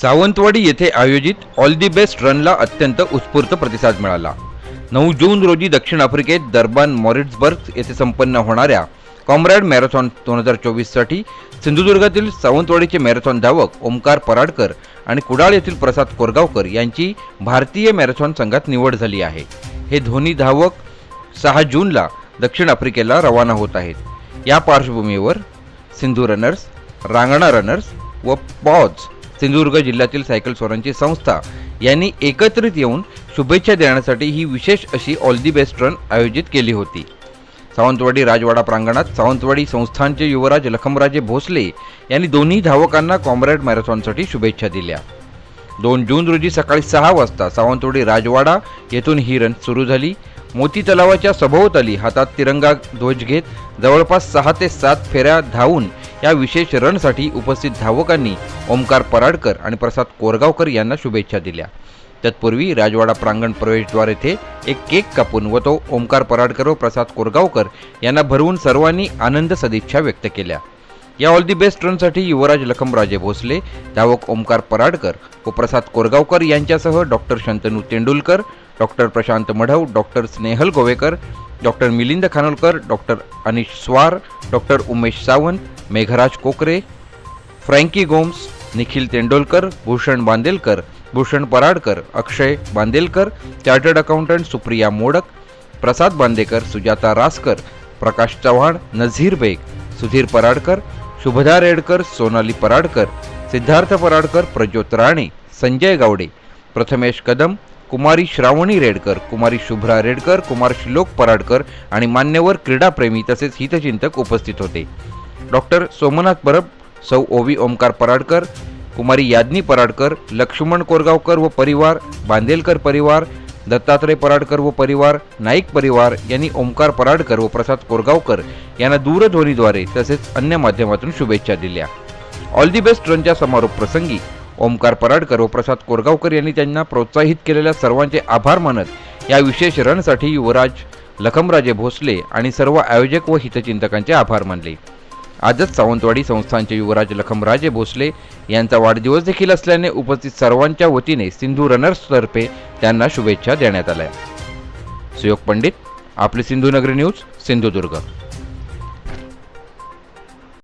Sawantwadi येथे आयोजित all the best रनला अत्यंत उत्स्फूर्त प्रतिसाद मिळाला. नऊ जून रोजी दक्षिण आफ्रिकेत दरबान मॉरिट्सबर्ग येथे संपन्न होणाऱ्या कॉम्रॅड मॅरेथॉन दोन हजार चोवीससाठी सिंधुदुर्गातील सावंतवाडीचे मॅरेथॉन धावक ओमकार पराडकर आणि कुडाळ येथील प्रसाद कोरगावकर यांची भारतीय मॅरेथॉन संघात निवड झाली आहे. हे दोन्ही धावक सहा जूनला दक्षिण आफ्रिकेला रवाना होत आहेत. या पार्श्वभूमीवर सिंधू रनर्स रांगणा रनर्स व पॉज सिंधुदुर्ग जिल्ह्यातील सायकल स्वरांची संस्था यांनी एकत्रित येऊन शुभेच्छा देण्यासाठी ही विशेष अशी ऑल दी बेस्ट रन आयोजित केली होती. सावंतवाडी राजवाडा प्रांगणात सावंतवाडी संस्थानचे युवराज लखमराजे भोसले यांनी दोन्ही धावकांना कॉम्रेड मॅरेथॉनसाठी शुभेच्छा दिल्या. दोन जून रोजी सकाळी सहा वाजता सावंतवाडी राजवाडा येथून ही रन सुरू झाली. मोती तलावाच्या सभोवताली हातात तिरंगा ध्वज घेत जवळपास सहा ते सात फेऱ्या धावून या विशेष रनसाठी उपस्थित धावकांनी ओमकार पराडकर आणि प्रसाद कोरगावकर यांना शुभेच्छा दिल्या. तत्पूर्वी राजवाडा प्रांगण प्रवेशद्वार येथे एक केक कापून व तो ओमकार पराडकर व प्रसाद कोरगावकर यांना भरवून सर्वांनी आनंद सदिच्छा व्यक्त केल्या. या ऑल दी बेस्ट रनसाठी युवराज लखमराजे भोसले धावक ओमकार पराडकर व प्रसाद कोरगावकर यांच्यासह doctor Shantanu Tendulkar doctor Prashant Madhav doctor Snehal Govekar doctor Milind Khanolkar doctor Anish Swar doctor Umesh Sawant Meghraj Kokare Franky Gomes Nikhil Tendolkar Bhushan Bandelkar Bhushan Paradkar Akshay Bandelkar chartered accountant Supriya Modak Prasad Bandekar Sujata Raskar Prakash Chavan Nazir Beg Sudhir Paradkar Shubhada Redkar Sonali Paradkar Siddharth Paradkar Prajyot Rane Sanjay Gawade Prathamesh Kadam Kumari Shravani Redkar Kumari Shubhra Redkar Kumar Shlok Paradkar आणि मान्यवर क्रीडाप्रेमी तसेच हितचिंतक उपस्थित होते. Doctor Somnath Parab सौ ओवी ओमकार पराडकर कुमारी याज्ञी पराडकर लक्ष्मण कोरगावकर व परिवार बांदेलकर परिवार दत्तात्रय पराडकर व परिवार नाईक परिवार यांनी ओमकार पराडकर व प्रसाद कोरगावकर यांना दूरध्वनीद्वारे तसेच अन्य माध्यमातून शुभेच्छा दिल्या. ऑल दी बेस्ट रनच्या समारोप प्रसंगी ओमकार पराडकर व प्रसाद कोरगावकर यांनी त्यांना प्रोत्साहित केलेल्या सर्वांचे आभार मानत या विशेष रनसाठी युवराज लखमराजे भोसले आणि सर्व आयोजक व हितचिंतकांचे आभार मानले. आजच सावंतवाडी संस्थानचे युवराज लखमराजे भोसले यांचा वाढदिवस देखील असल्याने उपस्थित सर्वांच्या वतीने सिंधू रनर्सतर्फे त्यांना शुभेच्छा देण्यात आल्या. सुयोग पंडित आपले सिंधुनगरी न्यूज सिंधुदुर्ग.